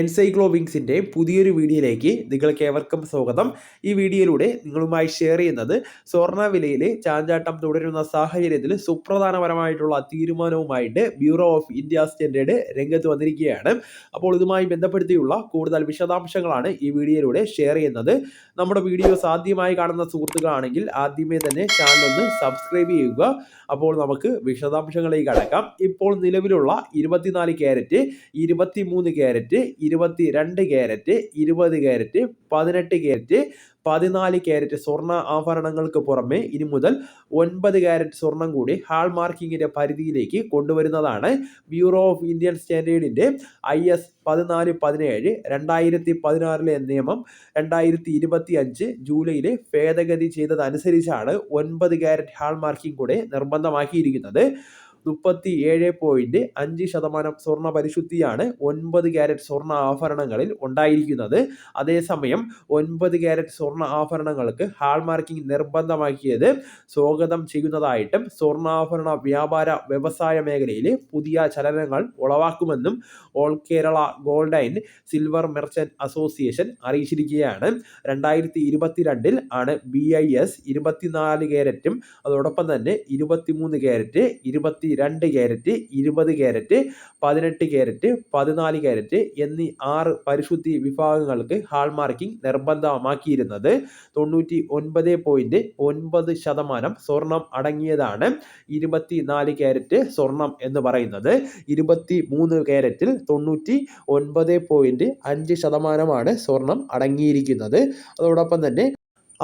എൻസൈക്ലോവിങ്സിന്റെ പുതിയൊരു വീഡിയോയിലേക്ക് നിങ്ങൾക്ക് ഏവർക്കും സ്വാഗതം. ഈ വീഡിയോയിലൂടെ നിങ്ങളുമായി ഷെയർ ചെയ്യുന്നത് സ്വർണ വിലയിൽ ചാഞ്ചാട്ടം തുടരുന്ന സാഹചര്യത്തിൽ സുപ്രധാനപരമായിട്ടുള്ള തീരുമാനവുമായിട്ട് ബ്യൂറോ ഓഫ് ഇന്ത്യ സ്റ്റാൻഡേർഡ് രംഗത്ത് വന്നിരിക്കുകയാണ്. അപ്പോൾ ഇതുമായി ബന്ധപ്പെടുത്തിയുള്ള കൂടുതൽ വിശദാംശങ്ങളാണ് ഈ വീഡിയോയിലൂടെ ഷെയർ ചെയ്യുന്നത്. നമ്മുടെ വീഡിയോസ് ആദ്യമായി കാണുന്ന സുഹൃത്തുക്കളാണെങ്കിൽ ആദ്യമേ തന്നെ ചാനൽ ഒന്ന് സബ്സ്ക്രൈബ് ചെയ്യുക. അപ്പോൾ നമുക്ക് വിശദാംശങ്ങളിലേക്ക് കടക്കാം. ഇപ്പോൾ നിലവിലുള്ള ഇരുപത്തിനാല് ക്യാരറ്റ് ഇരുപത്തി മൂന്ന് ക്യാരറ്റ് ഇരുപത്തി രണ്ട് ക്യാരറ്റ് ഇരുപത് ക്യാരറ്റ് പതിനെട്ട് ക്യാരറ്റ് പതിനാല് ക്യാരറ്റ് സ്വർണ ആഭരണങ്ങൾക്ക് പുറമെ ഇനി മുതൽ ഒൻപത് ക്യാരറ്റ് സ്വർണം കൂടി ഹാൾ മാർക്കിങ്ങിന്റെ പരിധിയിലേക്ക് കൊണ്ടുവരുന്നതാണ് ബ്യൂറോ ഓഫ് ഇന്ത്യൻ സ്റ്റാൻഡേർഡിന്റെ ഐ എസ് പതിനാല് പതിനേഴ് രണ്ടായിരത്തി പതിനാറിലെ നിയമം രണ്ടായിരത്തി ഇരുപത്തി അഞ്ച് ജൂലൈയിലെ ഭേദഗതി ചെയ്തതനുസരിച്ചാണ് ഒൻപത് ക്യാരറ്റ് ഹാൾ മാർക്കിംഗ് കൂടെ നിർബന്ധമാക്കിയിരിക്കുന്നത്. മുപ്പത്തി ഏഴ് പോയിന്റ് അഞ്ച് ശതമാനം സ്വർണ പരിശുദ്ധിയാണ് ഒൻപത് ക്യാരറ്റ് സ്വർണ ആഭരണങ്ങളിൽ ഉണ്ടായിരിക്കുന്നത്. അതേസമയം ഒൻപത് ക്യാരറ്റ് സ്വർണ ആഭരണങ്ങൾക്ക് ഹാൾമാർക്കിംഗ് നിർബന്ധമാക്കിയത് സ്വാഗതം ചെയ്യുന്നതായിട്ടും സ്വർണാഭരണ വ്യാപാര വ്യവസായ മേഖലയിൽ പുതിയ ചലനങ്ങൾ ഉളവാക്കുമെന്നും all Kerala gold and silver merchant association അറിയിച്ചിരിക്കുകയാണ്. രണ്ടായിരത്തി ഇരുപത്തിരണ്ടിൽ ആണ് ബി ഐ എസ് ഇരുപത്തിനാല് ക്യാരറ്റും അതോടൊപ്പം തന്നെ ഇരുപത്തിമൂന്ന് ക്യാരറ്റ് ഇരുപത്തി രണ്ട് ക്യാരറ്റ് ഇരുപത് ക്യാരറ്റ് പതിനെട്ട് ക്യാരറ്റ് പതിനാല് ക്യാരറ്റ് എന്നീ ആറ് പരിശുദ്ധി വിഭാഗങ്ങൾക്ക് ഹാൾമാർക്കിംഗ് നിർബന്ധമാക്കിയിരുന്നത്. തൊണ്ണൂറ്റി ഒൻപത് പോയിന്റ് ഒൻപത് ശതമാനം സ്വർണം അടങ്ങിയതാണ് ഇരുപത്തി നാല് ക്യാരറ്റ് സ്വർണം എന്ന് പറയുന്നത്. ഇരുപത്തി മൂന്ന് ക്യാരറ്റിൽ തൊണ്ണൂറ്റി ഒൻപത് പോയിന്റ് അഞ്ച് ശതമാനമാണ് സ്വർണം അടങ്ങിയിരിക്കുന്നത്. അതോടൊപ്പം തന്നെ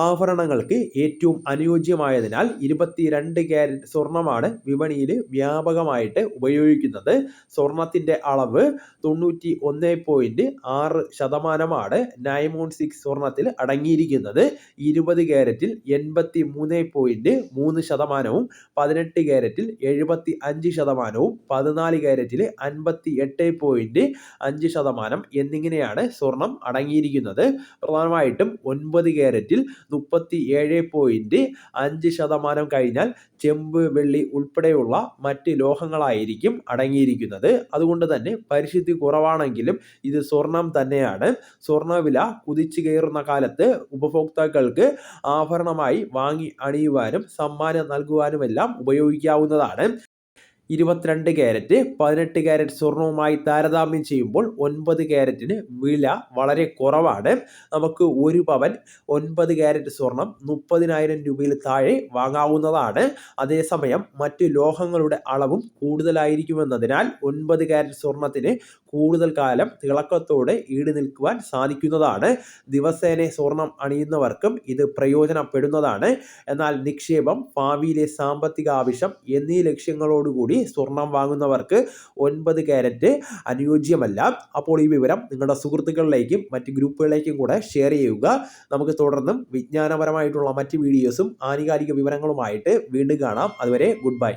ആഭരണങ്ങൾക്ക് ഏറ്റവും അനുയോജ്യമായതിനാൽ ഇരുപത്തിരണ്ട് ക്യാരറ്റ് സ്വർണമാണ് വിപണിയിൽ വ്യാപകമായിട്ട് ഉപയോഗിക്കുന്നത്. സ്വർണത്തിന്റെ അളവ് തൊണ്ണൂറ്റി ഒന്ന് പോയിന്റ് ആറ് ശതമാനമാണ് നയമോൺ സിക്സ് സ്വർണത്തിൽ അടങ്ങിയിരിക്കുന്നത്. ഇരുപത് ക്യാരറ്റിൽ എൺപത്തി മൂന്ന് പോയിന്റ് മൂന്ന് ശതമാനവും പതിനെട്ട് ക്യാരറ്റിൽ എഴുപത്തി അഞ്ച് ശതമാനവും പതിനാല് ക്യാരറ്റിൽ അൻപത്തി എട്ട് പോയിന്റ് അഞ്ച് ശതമാനം എന്നിങ്ങനെയാണ് സ്വർണം അടങ്ങിയിരിക്കുന്നത്. പ്രധാനമായിട്ടും ഒൻപത് ക്യാരറ്റിൽ മുപ്പത്തി ഏഴ് പോയിന്റ് അഞ്ച് ശതമാനം കഴിഞ്ഞാൽ ചെമ്പ് വെള്ളി ഉൾപ്പെടെയുള്ള മറ്റ് ലോഹങ്ങളായിരിക്കും അടങ്ങിയിരിക്കുന്നത്. അതുകൊണ്ട് തന്നെ പരിശുദ്ധി കുറവാണെങ്കിലും ഇത് സ്വർണം തന്നെയാണ്. സ്വർണവില കുതിച്ചു കയറുന്ന കാലത്ത് ഉപഭോക്താക്കൾക്ക് ആഭരണമായി വാങ്ങി അണിയുവാനും സമ്മാനം നൽകുവാനുമെല്ലാം ഉപയോഗിക്കാവുന്നതാണ്. ഇരുപത്തിരണ്ട് ക്യാരറ്റ് പതിനെട്ട് ക്യാരറ്റ് സ്വർണവുമായി താരതമ്യം ചെയ്യുമ്പോൾ ഒൻപത് ക്യാരറ്റിന് വില വളരെ കുറവാണ്. നമുക്ക് ഒരു പവൻ ഒൻപത് ക്യാരറ്റ് സ്വർണം മുപ്പതിനായിരം രൂപയിൽ താഴെ വാങ്ങാവുന്നതാണ്. അതേസമയം മറ്റ് ലോഹങ്ങളുടെ അളവും കൂടുതലായിരിക്കുമെന്നതിനാൽ ഒൻപത് ക്യാരറ്റ് സ്വർണത്തിന് കൂടുതൽ കാലം തിളക്കത്തോടെ ഈട് നിൽക്കുവാൻ സാധിക്കുന്നതാണ്. ദിവസേന സ്വർണം അണിയുന്നവർക്കും ഇത് പ്രയോജനപ്പെടുന്നതാണ്. എന്നാൽ നിക്ഷേപം ഭാവിയിലെ സാമ്പത്തിക ആവശ്യം എന്നീ ലക്ഷ്യങ്ങളോടുകൂടി സ്വർണം വാങ്ങുന്നവർക്ക് ഒൻപത് ക്യാരറ്റ് അനുയോജ്യമല്ല. അപ്പോൾ ഈ വിവരം നിങ്ങളുടെ സുഹൃത്തുക്കളിലേക്കും മറ്റ് ഗ്രൂപ്പുകളിലേക്കും കൂടെ ഷെയർ ചെയ്യുക. നമുക്ക് തുടർന്നും വിജ്ഞാനപരമായിട്ടുള്ള മറ്റ് വീഡിയോസും ആനുകാലിക വിവരങ്ങളുമായിട്ട് വീണ്ടും കാണാം. അതുവരെ ഗുഡ് ബൈ.